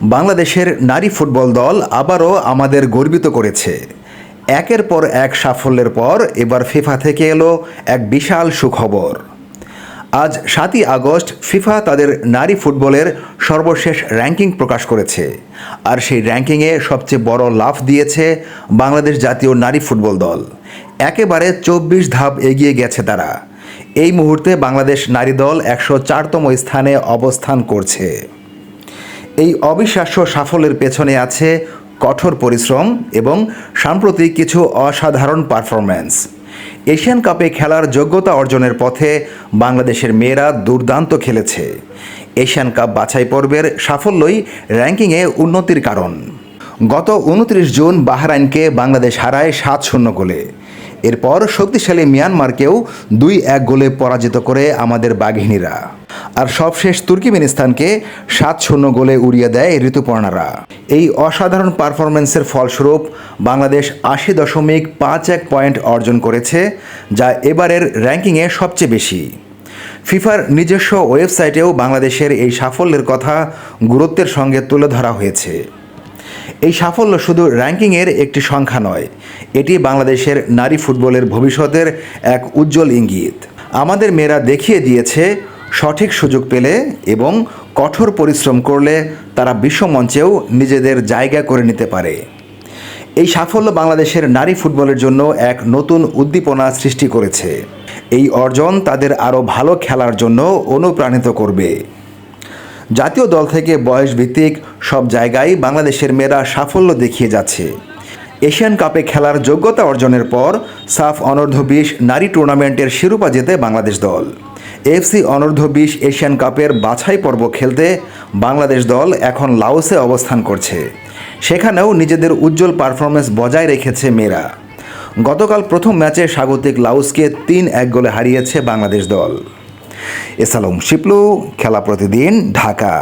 বাংলাদেশের নারী ফুটবল দল আবারও আমাদের গর্বিত করেছে। একের পর এক সাফল্যের পর এবার ফিফা থেকে এলো এক বিশাল সুখবর। আজ সাতই আগস্ট, ফিফা তাদের নারী ফুটবলের সর্বশেষ র্যাঙ্কিং প্রকাশ করেছে আর সেই র্যাঙ্কিংয়ে সবচেয়ে বড় লাভ দিয়েছে বাংলাদেশ জাতীয় নারী ফুটবল দল। একেবারে চব্বিশ ধাপ এগিয়ে গেছে তারা। এই মুহূর্তে বাংলাদেশ নারী দল একশো চারতম স্থানে অবস্থান করছে। এই অবিশ্বাস্য সাফল্যের পেছনে আছে কঠোর পরিশ্রম এবং সাম্প্রতিক কিছু অসাধারণ পারফরম্যান্স। এশিয়ান কাপে খেলার যোগ্যতা অর্জনের পথে বাংলাদেশের মেয়েরা দুর্দান্ত খেলেছে। এশিয়ান কাপ বাছাই পর্বের সাফল্যই র্যাঙ্কিংয়ে উন্নতির কারণ। গত উনত্রিশ জুন বাহরাইনকে বাংলাদেশ হারায় সাত শূন্য গোলে। এরপর শক্তিশালী মিয়ানমারকেও দুই এক গোলে পরাজিত করে আমাদের বাঘিনীরা। আর সবশেষ তুর্কিমেনিস্তানকে সাত শূন্য গোলে উড়িয়ে দেয় ঋতুপর্ণারা। এই অসাধারণ পারফরমেন্সের ফলস্বরূপ বাংলাদেশ আশি দশমিক পাঁচ এক পয়েন্ট অর্জন করেছে, যা এবারের র্যাঙ্কিংয়ে সবচেয়ে বেশি। ফিফার নিজস্ব ওয়েবসাইটেও বাংলাদেশের এই সাফল্যের কথা গুরুত্বের সঙ্গে তুলে ধরা হয়েছে। এই সাফল্য শুধু র্যাঙ্কিংয়ের একটি সংখ্যা নয়, এটি বাংলাদেশের নারী ফুটবলের ভবিষ্যতের এক উজ্জ্বল ইঙ্গিত। আমাদের মেয়েরা দেখিয়ে দিয়েছে সঠিক সুযোগ পেলে এবং কঠোর পরিশ্রম করলে তারা বিশ্বমঞ্চেও নিজেদের জায়গা করে নিতে পারে। এই সাফল্য বাংলাদেশের নারী ফুটবলের জন্য এক নতুন উদ্দীপনা সৃষ্টি করেছে। এই অর্জন তাদের আরও ভালো খেলার জন্য অনুপ্রাণিত করবে। জাতীয় দল থেকে বয়স ভিত্তিক সব জায়গায় বাংলাদেশের মেয়েরা সাফল্য দেখিয়ে যাচ্ছে। এশিয়ান কাপে খেলার যোগ্যতা অর্জনের পর সাফ অনূর্ধ্ব বিশ নারী টুর্নামেন্টের শিরোপা জেতে বাংলাদেশ দল। এফসি অনূর্ধ্ব বিশ এশিয়ান কাপের বাছাই পর্ব খেলতে বাংলাদেশ দল এখন লাওসে অবস্থান করছে। সেখানেও নিজেদের উজ্জ্বল পারফরমেন্স বজায় রেখেছে মেয়েরা। গতকাল প্রথম ম্যাচে স্বাগতিক লাউসকে তিন এক গোলে হারিয়েছে বাংলাদেশ দল। এসালম শিপলু, খেলা প্রতিদিন, ঢাকা।